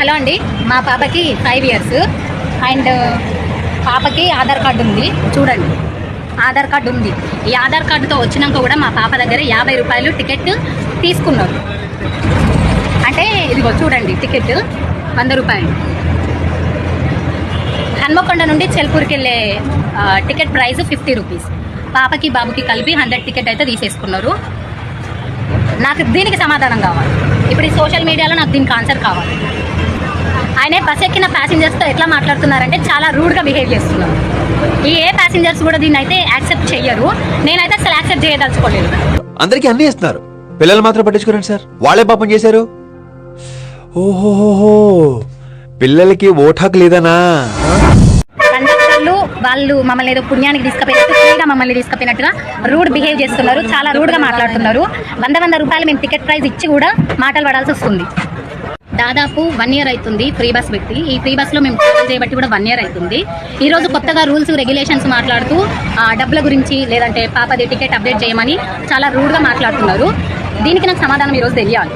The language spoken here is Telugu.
హలో అండి. మా పాపకి ఫైవ్ ఇయర్స్ అండ్ పాపకి ఆధార్ కార్డు ఉంది. చూడండి. ఆధార్ కార్డు ఉంది. ఈ ఆధార్ కార్డుతో వచ్చినాక కూడా మా పాప దగ్గర యాభై రూపాయలు టికెట్ తీసుకున్నారు. అంటే ఇదిగో చూడండి టికెట్ వంద రూపాయలు. హన్మకొండ నుండి చెల్పూర్కి వెళ్ళే టికెట్ ప్రైస్ ఫిఫ్టీ రూపీస్ పాపకి బాబుకి కలిపి హండ్రెడ్ టికెట్ అయితే తీసేసుకున్నారు. నాకు దీనికి సమాధానం కావాలి. ఇప్పుడు ఈ సోషల్ మీడియాలో నాకు దీనికి ఆన్సర్ కావాలి. ఆయన బస్ ఎక్కిన ప్యాసింజర్స్తో ఎట్లా మాట్లాడుతున్నారంటే చాలా రూడ్గా బిహేవ్ చేస్తున్నారు. ఈ ఏ ప్యాసింజర్స్ కూడా దీన్ని అయితే యాక్సెప్ట్ చెయ్యరు. నేనైతే అసలు యాక్సెప్ట్ చేయదలుచుకోలేదు. అందరికీ అన్నీ ఇస్తున్నారు. పిల్లలు మాత్రం పట్టించుకోరండి సార్. వాళ్ళే పాపం చేశారు. ఓహోహోహో. పిల్లలకి ఓటు హక్కు లేదనా వాళ్ళు మమ్మల్ని ఏదో పుణ్యానికి తీసుకుపోయినట్టు ఫ్రీగా మమ్మల్ని తీసుకుపోయినట్టుగా రూడ్ బిహేవ్ చేస్తున్నారు. చాలా రూడ్గా మాట్లాడుతున్నారు. వంద వంద రూపాయలు మేము టికెట్ ప్రైస్ ఇచ్చి కూడా మాటలు పడాల్సి వస్తుంది. దాదాపు వన్ ఇయర్ అవుతుంది ఫ్రీ బస్ పెట్టి. ఈ ఫ్రీ బస్లో మేము ట్రావెల్ చేయబట్టి కూడా వన్ ఇయర్ అవుతుంది. ఈ రోజు కొత్తగా రూల్స్ రెగ్యులేషన్స్ మాట్లాడుతూ ఆ, డబ్బుల గురించి లేదంటే పాపది టికెట్ అప్డేట్ చేయమని చాలా రూడ్గా మాట్లాడుతున్నారు. దీనికి నాకు సమాధానం ఈరోజు తెలియాలి.